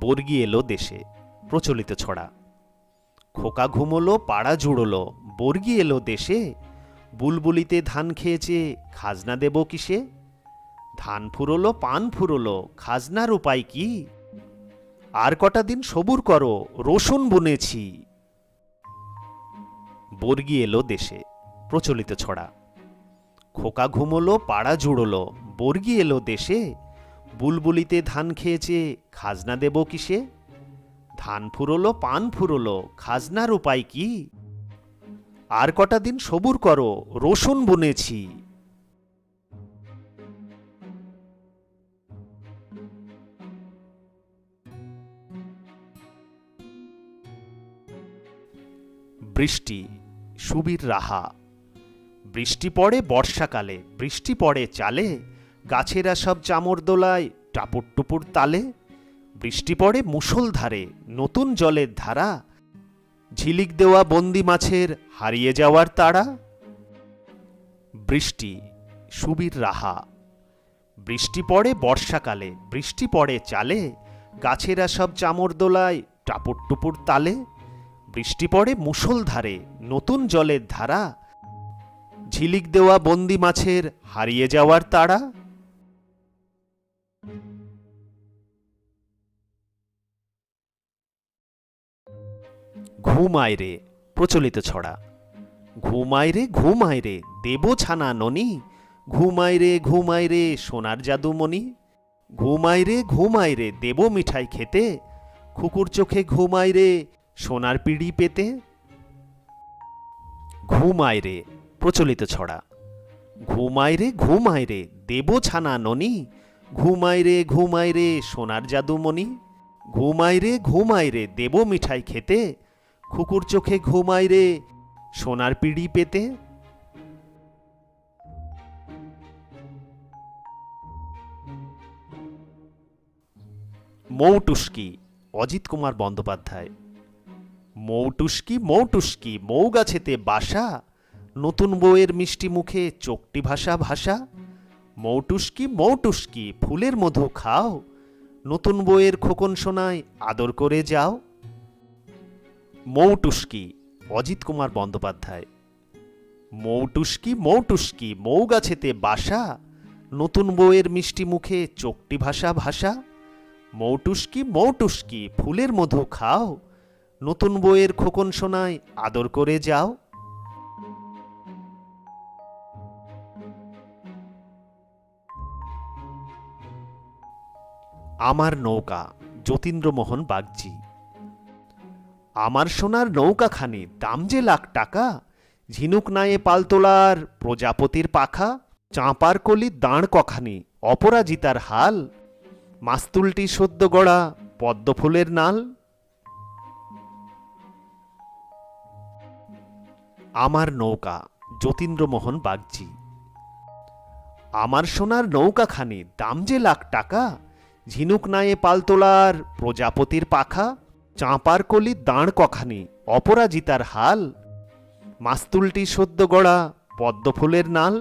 বর্গি এলো দেশে, প্রচলিত ছড়া। খোকা ঘুমোলো, পাড়া জুড়লো, বর্গি এলো দেশে। বুলবুলিতে ধান খেয়েছে, খাজনা দেব কিসে? ধান ফুরলো, পান ফুরলো, খাজনার উপায় কি? আর কটা দিন সবুর করো, রসুন বুনেছি। বর্গি এলো দেশে, প্রচলিত ছড়া। খোকা ঘুমোলো, পাড়া জুড়লো, বর্গি এলো দেশে। বুলবুলিতে ধান খেয়েছে, খাজনা দেব কিসে? ধান ফুরলো, পান ফুরলো, খাজনার উপায় কি? আর কটা দিন সবুর করো, রসুন বুনেছি। বৃষ্টি, সুবীর রাহা। বৃষ্টি পড়ে বর্ষাকালে, বৃষ্টি পড়ে চালে গাছেরা সব চামর দোলায় টাপুর টুপুর তালে। বৃষ্টি পড়ে মুষলধারে নতুন জলের ধারা। ঝিলিক দেওয়া বন্দি মাছের হারিয়ে যাওয়ার তাড়া বৃষ্টি, সুবীর রাহা। বৃষ্টি পড়ে বর্ষাকালে, বৃষ্টি পড়ে চালে। গাছেরা সব চামর দোলায় টাপুর টুপুর তালে। বৃষ্টি পড়ে মুষলধারে নতুন জলের ধারা। ঝিলিক দেওয়া বন্দি মাছের হারিয়ে যাওয়ার তাড়া ঘুমায় রে প্রচলিত ছড়া। ঘুমায় রে ঘুমায় রে দেব ছানা ননি। ঘুমায় রে ঘুমায় রে সোনার জাদুমণি ঘুমায় রে ঘুমায় রে দেব মিঠাই খেতে। খুকুর চোখে ঘুমায় রে সোনার পিড়ি পেতে। ঘুমায় রে প্রচলিত ছড়া। ঘুমায় রে ঘুমায় রে দেব ছানা ননি। ঘুমায় রে ঘুমায় রে সোনার জাদুমণি ঘুমায় রে ঘুমায় রে দেব মিঠাই খেতে। খুকুর চোখে ঘুমায় রে, সোনার পিড়ি পেতে। মৌটুস্কি, অজিত কুমার বন্দ্যোপাধ্যায়। মৌটুস্কি মৌটুস্কি মৌ গাছেতে বাসা, নতুন বউয়ের মিষ্টি মুখে চোখটি ভাষা ভাষা মৌটুস্কি মৌটুস্কি, ফুলের মধু খাও, নতুন বউয়ের খোকন সোনায় আদর করে যাও। মৌটুস্কি, অজিত কুমার বন্দ্যোপাধ্যায়। মৌটুস্কি মৌটুস্কি মৌ গাছেতে বাসা, নতুন বউয়ের মিষ্টি মুখে চোখটি ভাষা ভাষা মৌটুস্কি মৌটুস্কি, ফুলের মধু খাও, নতুন বইয়ের খোকন সোনায় আদর করে যাও। আমার নৌকা, যতীন্দ্রমোহন বাগজি আমার সোনার নৌকাখানি, দাম যে লাখ টাকা? ঝিনুক নায়ে পালতোলার প্রজাপতির পাখা, চাঁপার কলি দাঁড় কখানি, অপরাজিতার হাল, মাস্তুলটি সদ্য গড়া পদ্মফুলের নাল। আমার নৌকা, যতীন্দ্রমোহন বাগজি আমার সোনার নৌকাখানি, দাম যে লাখ টাকা? ঝিনুক নায়ে পালতোলার প্রজাপতির পাখা চাঁপার কলি দাঁড় কখানি অপরাজিতার হাল মাস্তুলটি সদ্য গড়া পদ্মফুলের নাল।